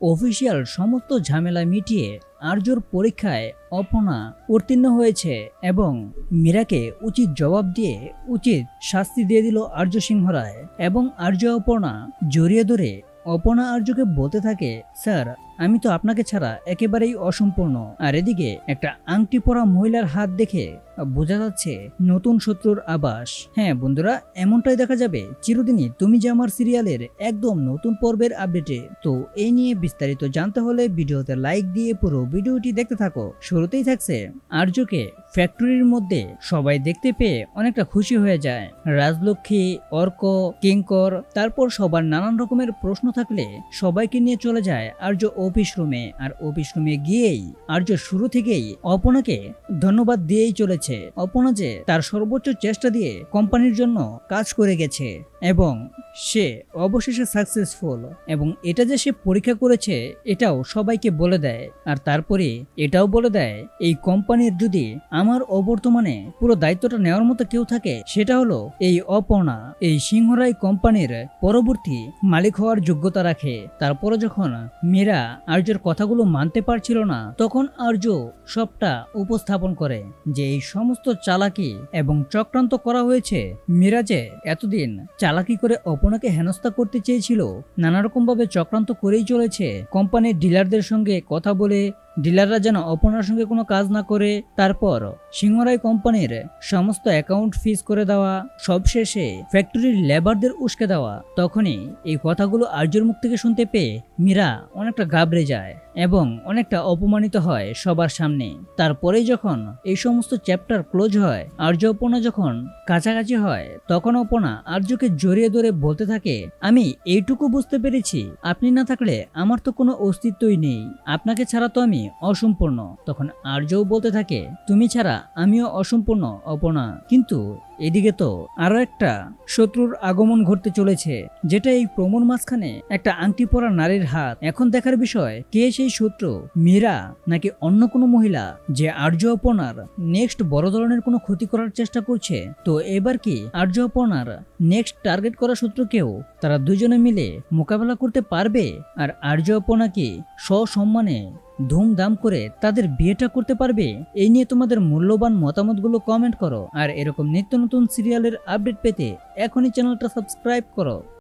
Official সমস্ত ঝামেলা মিটিয়ে আর্যর পরীক্ষায় অপনা উত্তীর্ণ হয়েছে এবং মীরাকে উচিত জবাব দিয়ে উচিত শাস্তি দিয়ে দিল আর্য সিংহ রায় এবং আর্য অপনা জড়িয়ে ধরে অপনা আর্যকে বলতে থাকে, স্যার আমি তো আপনাকে ছাড়া একেবারেই অসম্পূর্ণ। আর এদিকে একটা আংটি পরা মহিলার হাত দেখে বোঝা যাচ্ছে নতুন শত্রুর আবাস। হ্যাঁ বন্ধুরা, এমনটাই দেখা যাবে। চিরদিনই তুমি যে আমার সিরিয়ালের একদম নতুন পর্বের আপডেটে। তো এই নিয়ে বিস্তারিত জানতে হলে ভিডিওতে লাইক দিয়ে পুরো ভিডিওটি দেখতে থাকো। শুরুতেই থাকছে আর্যকে ফ্যাক্টরির মধ্যে সবাই দেখতে পেয়ে অনেকটা খুশি হয়ে যায়। রাজলক্ষ্মী, অর্ক, কিঙ্কর, তারপর সবার নানান রকমের প্রশ্ন থাকলে সবাইকে নিয়ে চলে যায় আর্য অফিস রুমে আর অফিস রুমে গিয়েই, আর্য শুরু থেকেই অপনাকে ধন্যবাদ দিয়েই চলেছে। অপনা যে তার সর্বোচ্চ চেষ্টা দিয়ে কোম্পানির জন্য কাজ করে গেছে, এবং সে অবশেষে সাকসেসফুল এবং এটা যে সে পরীক্ষা করেছে, এটাও সবাইকে বলে দেয়। আর তারপরে এটাও বলে দেয়, এই কোম্পানির যদি আমার অবর্তমানে পুরো দায়িত্বটা নেওয়ার মতো কেউ থাকে, সেটা হলো এই অপর্ণা। এই সিংহরাই কোম্পানির পরবর্তী মালিক হওয়ার যোগ্যতা রাখে। তারপরে যখন মীরা আর্যর কথাগুলো মানতে পারছিল না, তখন আর্য সবটা উপস্থাপন করে যে এই সমস্ত চালাকি এবং চক্রান্ত করা হয়েছে, মিরাজে এতদিন চালাকি করে অপনাকে হেনস্থা করতে চেয়েছিল, নানারকমভাবে ভাবে চক্রান্ত করেই চলেছে। কোম্পানির ডিলারদের সঙ্গে কথা বলে ডিলাররা যেন অপনার সঙ্গে কোনো কাজ না করে, তারপর সিংহরাই কোম্পানির সমস্ত অ্যাকাউন্ট ফিজ করে দেওয়া, সব শেষে ফ্যাক্টরির লেবারদের উস্কে দেওয়া। তখনই এই কথাগুলো আর্যর মুখ থেকে শুনতে পেয়ে মীরা অনেকটা গাবড়ে যায়। এবং অনেকটা অপমানিত হয় সবার সামনে। তারপরে যখন এই সমস্ত চ্যাপ্টার ক্লোজ হয়, আর্য অপনা যখন কাছাকাছি হয়, তখন অপনা আর্যকে জড়িয়ে ধরে বলতে থাকে, আমি এইটুকু বুঝতে পেরেছি। আপনি না থাকলে আমার তো কোনো অস্তিত্বই নেই। আপনাকে ছাড়া তো আমি অসম্পূর্ণ। তখন আর্যও বলতে থাকে, তুমি ছাড়া আমিও অসম্পূর্ণ অপনা কিন্তু এদিকে তো আরও একটা শত্রুর আগমন ঘটতে চলেছে, যেটা এই প্রমোর মাঝখানে একটা আংটি পরা নারীর হাত। এখন দেখার বিষয়, কে সেই শত্রু, মীরা, নাকি অন্য কোনো মহিলা, যে আর্য অপনার নেক্সট বড় ধরনের কোনো ক্ষতি করার চেষ্টা করছে? তো এবার কি আর্য অপনার নেক্সট টার্গেট করা শত্রু কেউ? তারা দুজনে মিলে মোকাবেলা করতে পারবে? আর আর্য অপনা কি সসম্মানে ধুমধাম করে তাদের বিয়েটা করতে পারবে, এই নিয়ে তোমাদের মূল্যবান মতামতগুলো কমেন্ট করো। আর এরকম নিত্য নতুন সিরিয়ালের আপডেট পেতে এখনই চ্যানেলটা সাবস্ক্রাইব করো।